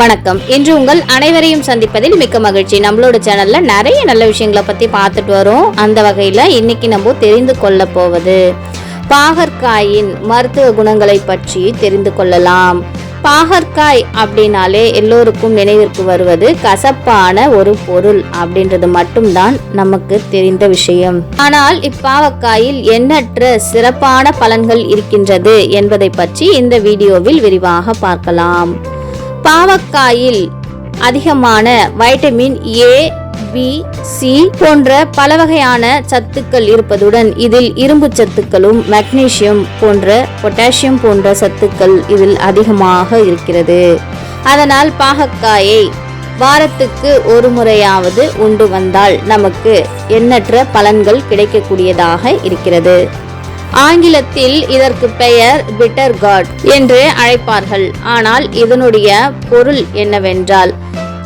வணக்கம். இன்று உங்கள் அனைவரையும் சந்திப்பதில் மிக்க மகிழ்ச்சி. நம்மளோட சேனல்ல நிறைய நல்ல விஷயங்களை பத்தி பார்த்துட்டு வரோம். அந்த வகையில இன்னைக்கு நம்ம தெரிந்து கொள்ள போவது. பாகற்காயின் மருத்துவ குணங்களை பற்றி தெரிந்து கொள்ளலாம். பாகற்காய் அப்படின்னாலே எல்லோருக்கும் நினைவிற்கு வருவது கசப்பான ஒரு பொருள் அப்படின்றது மட்டும்தான் நமக்கு தெரிந்த விஷயம். ஆனால் இப்பாவக்காயில் எண்ணற்ற சிறப்பான பலன்கள் இருக்கின்றது என்பதை பற்றி இந்த வீடியோவில் விரிவாக பார்க்கலாம். பாவக்காயில் அதிகமான வைட்டமின் ஏ பி சி போன்ற பல வகையான சத்துக்கள் இருப்பதுடன் இதில் இரும்பு சத்துக்களும் மெக்னீசியம் போன்ற பொட்டாசியம் போன்ற சத்துக்கள் இதில் அதிகமாக இருக்கிறது. அதனால் பாகக்காயை வாரத்துக்கு ஒரு முறையாவது உண்டு வந்தால் நமக்கு எண்ணற்ற பலன்கள் கிடைக்கக்கூடியதாக இருக்கிறது. ஆங்கிலத்தில் இதற்கு பெயர் பிட்டர் காட் என்று அழைப்பார்கள். ஆனால் இதனுடைய பொருள் என்னவென்றால்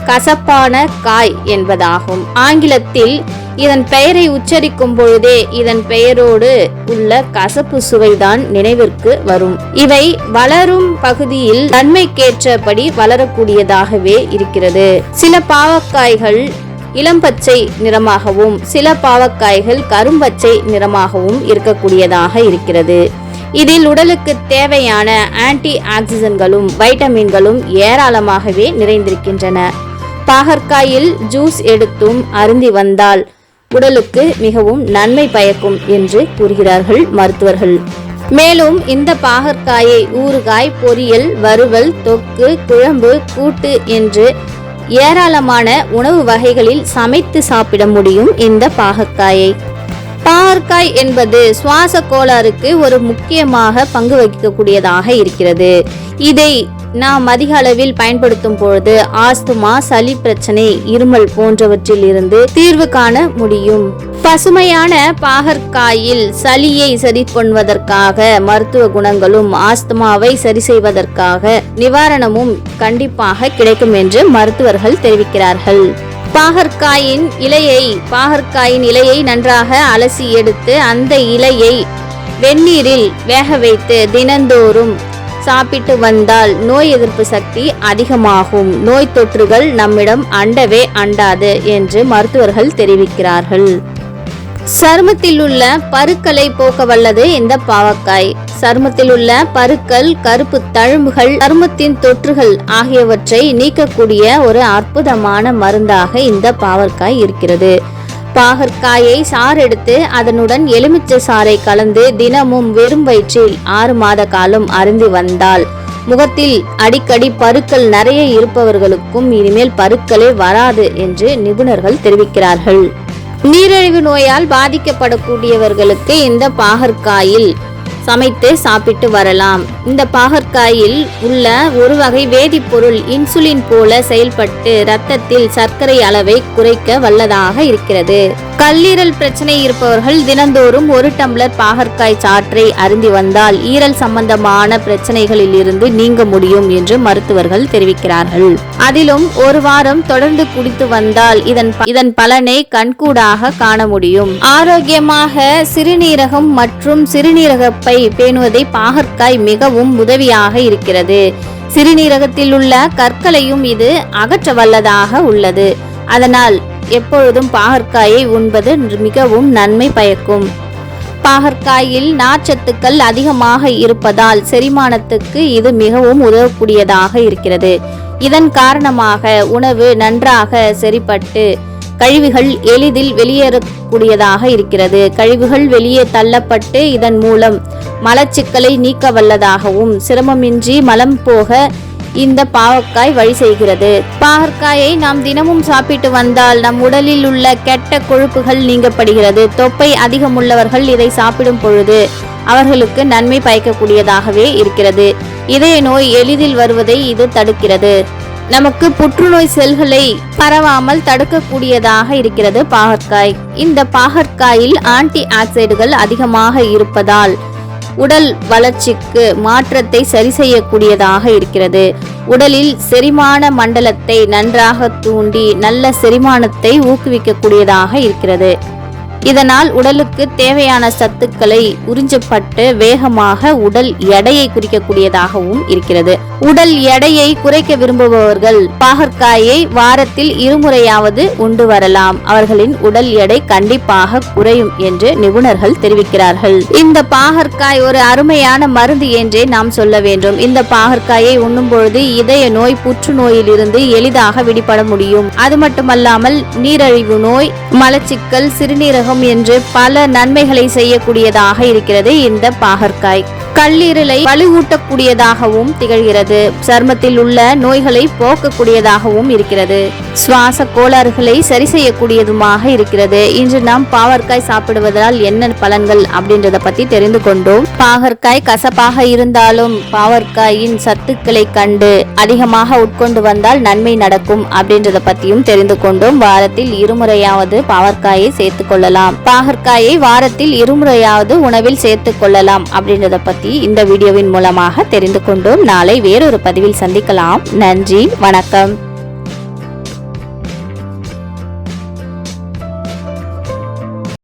கசப்பான காய் என்பதாகும். ஆங்கிலத்தில் இதன் பெயரை உச்சரிக்கும் பொழுதே இதன் பெயரோடு உள்ள கசப்பு சுவைதான் நினைவிற்கு வரும். இவை வளரும் பகுதியில் நன்மைக்கேற்றபடி வளரக்கூடியதாகவே இருக்கிறது. சில பாவக்காய்கள் இளம்பச்சை நிறமாகவும் சில பாவக்காய்கள் கரும்பச்சை நிறமாகவும் இருக்கக்கூடியதாக இருக்கிறது. இதில் உடலுக்கு தேவையான ஆன்டி ஆக்சிஜன்களும் வைட்டமின்களும் ஏராளமாகவே நிறைந்திருக்கின்றன. பாகற்காயில் ஜூஸ் எடுத்தும் அருந்தி வந்தால் உடலுக்கு மிகவும் நன்மை பயக்கும் என்று கூறுகிறார்கள் மருத்துவர்கள். மேலும் இந்த பாகற்காயை ஊறுகாய் பொரியல் வறுவல் தொக்கு குழம்பு கூட்டு என்று ஏராளமான உணவு வகைகளில் சமைத்து சாப்பிட முடியும் இந்த பாகற்காயை பாகற்காய் என்பது சுவாச கோளாறுக்கு ஒரு முக்கியமாக பங்கு வகிக்கக்கூடியதாக இருக்கிறது. இதை நாம் அதிக அளவில் பயன்படுத்தும் பொழுது ஆஸ்துமா சளி பிரச்சனை இருமல் போன்றவற்றில் இருந்து தீர்வு காண முடியும். பசுமையான பாகற்காயில் சளியை சரி பண்ணுவதற்காக மருத்துவ குணங்களும் ஆஸ்துமாவை சரி செய்வதற்காக நிவாரணமும் கண்டிப்பாக கிடைக்கும் என்று மருத்துவர்கள் தெரிவிக்கிறார்கள். பாகற்காயின் இலையை பாகற்காயின் இலையை நன்றாக அலசி எடுத்து அந்த இலையை வெந்நீரில் வேக வைத்து தினந்தோறும் சாப்பிட்டு வந்தால் நோய் எதிர்ப்பு சக்தி அதிகமாகும். நோய் தொற்றுகள் நம்மிடம் அண்டவே அண்டாது என்று மருத்துவர்கள் தெரிவிக்கிறார்கள். சருமத்தில் உள்ள பருக்களை போக்க வல்லது இந்த பாவக்காய். சருமத்தில் உள்ள பருக்கள் கருப்பு தழும்புகள் சருமத்தின் தொற்றுகள் ஆகியவற்றை நீக்கக்கூடிய ஒரு அற்புதமான மருந்தாக இந்த பாவற்காய் இருக்கிறது. பாகற்காயை சாறு எடுத்து அதனுடன் எலுமிச்சை சாறை கலந்து தினமும் வெறும் வயிற்றில் ஆறு மாத காலம் அருந்தி வந்தால் முகத்தில் அடிக்கடி பருக்கள் நிறைய இருப்பவர்களுக்கும் இனிமேல் பருக்களே வராது என்று நிபுணர்கள் தெரிவிக்கிறார்கள். நீரிழிவு நோயால் பாதிக்கப்படக்கூடியவர்களுக்கு இந்த பாகற்காயில் சமைத்து சாப்பிட்டு வரலாம். இந்த பாகற்காயில் உள்ள ஒரு வகை வேதிப்பொருள் இன்சுலின் போல செயல்பட்டு இரத்தத்தில் சர்க்கரை அளவை குறைக்க வல்லதாக இருக்கிறது. கல்லீரல் பிரச்சனை இருப்பவர்கள் தினந்தோறும் ஒரு டம்ளர் பாகற்காய் சாற்றை அருந்தி வந்தால் ஈரல் சம்பந்தமான பிரச்சனைகளில் இருந்து நீங்க முடியும் என்று மருத்துவர்கள் தெரிவிக்கிறார்கள். அதிலும் ஒரு வாரம் தொடர்ந்து குடித்து வந்தால் இதன் இதன் பலனை கண்கூடாக காண முடியும். ஆரோக்கியமாக சிறுநீரகம் மற்றும் சிறுநீரகப்பை பேணுவதை பாகற்காய் மிகவும் உதவியாக இருக்கிறது. சிறுநீரகத்தில் உள்ள கற்களையும் இது அகற்ற வல்லதாக உள்ளது. அதனால் எப்பொழுதும் பாகற்காயை உண்பது மிகவும் நன்மை பயக்கும். பாகற்காயில் நார்ச்சத்துக்கள் அதிகமாக இருப்பதால் செரிமானத்துக்கு இது மிகவும் உதவக்கூடியதாக இருக்கிறது. இதன் காரணமாக உணவு நன்றாக செரிப்பட்டு கழிவுகள் எளிதில் வெளியேறக்கூடியதாக இருக்கிறது. கழிவுகள் வெளியே தள்ளப்பட்டு இதன் மூலம் மலச்சிக்கலை நீக்க வல்லதாகவும் சிரமமின்றி மலம் போக இந்த பாவக்காய் வழி செய்கிறது. பாகற்காயை நாம் தினமும் சாப்பிட்டு வந்தால் நம் உடலில் உள்ள கெட்ட கொழுப்புகள் நீங்கப்படுகிறது. தொப்பை அதிகமுள்ளவர்கள் இதை சாப்பிடும் பொழுது அவர்களுக்கு நன்மை பயக்கக்கூடியதாகவே இருக்கிறது. இதய நோய் எளிதில் வருவதை இது தடுக்கிறது. நமக்கு புற்றுநோய் செல்களை பரவாமல் தடுக்கக்கூடியதாக இருக்கிறது பாகற்காய். இந்த பாகற்காயில் ஆன்டி ஆக்சைடுகள் அதிகமாக இருப்பதால் உடல் வளர்ச்சிக்கு மாற்றத்தை சரி செய்யக்கூடியதாக இருக்கிறது. உடலில் செரிமான மண்டலத்தை நன்றாக தூண்டி நல்ல செரிமானத்தை ஊக்குவிக்கக்கூடியதாக இருக்கிறது. இதனால் உடலுக்கு தேவையான சத்துக்களை உறிஞ்சப்பட்டு வேகமாக உடல் எடையை குறிக்கக்கூடியதாகவும் இருக்கிறது. உடல் எடையை குறைக்க விரும்புபவர்கள் பாகற்காயை வாரத்தில் இருமுறையாவது உண்டு வரலாம். அவர்களின் உடல் எடை கண்டிப்பாக குறையும் என்று நிபுணர்கள் தெரிவிக்கிறார்கள். இந்த பாகற்காய் ஒரு அருமையான மருந்து என்றே நாம் சொல்ல வேண்டும். இந்த பாகற்காயை உண்ணும் பொழுது இதய நோய் புற்றுநோயிலிருந்து எளிதாக விடுபட முடியும். அது மட்டுமல்லாமல் நீரழிவு நோய் மலச்சிக்கல் சிறுநீரகம் என்று பல நன்மைகளை செய்யக்கூடியதாக இருக்கிறது இந்த பாகற்காய். கல்லீரலை வலுவூட்டக்கூடியதாகவும் திகழ்கிறது. சர்மத்தில் உள்ள நோய்களை போக்கக்கூடியதாகவும் இருக்கிறது. சுவாச கோளாறுகளை சரி செய்யக்கூடியதுமாக இருக்கிறது. இன்று நாம் பாவற்காய் சாப்பிடுவதால் என்ன பலன்கள் அப்படின்றத பத்தி தெரிந்து கொண்டோம். பாகற்காய் கசப்பாக இருந்தாலும் பாவற்காயின் சத்துக்களை கண்டு அதிகமாக உட்கொண்டு வந்தால் நன்மை நடக்கும் அப்படின்றத பத்தியும் தெரிந்து கொண்டோம். வாரத்தில் இருமுறையாவது பாவற்காயை சேர்த்துக் கொள்ளலாம். பாகற்காயை வாரத்தில் இருமுறையாவது உணவில் சேர்த்துக் கொள்ளலாம் அப்படின்றத பத்தி இந்த வீடியோவின் மூலமாக தெரிந்து கொண்டோம். நாளை வேறொரு பதிவில் சந்திக்கலாம். நன்றி வணக்கம்.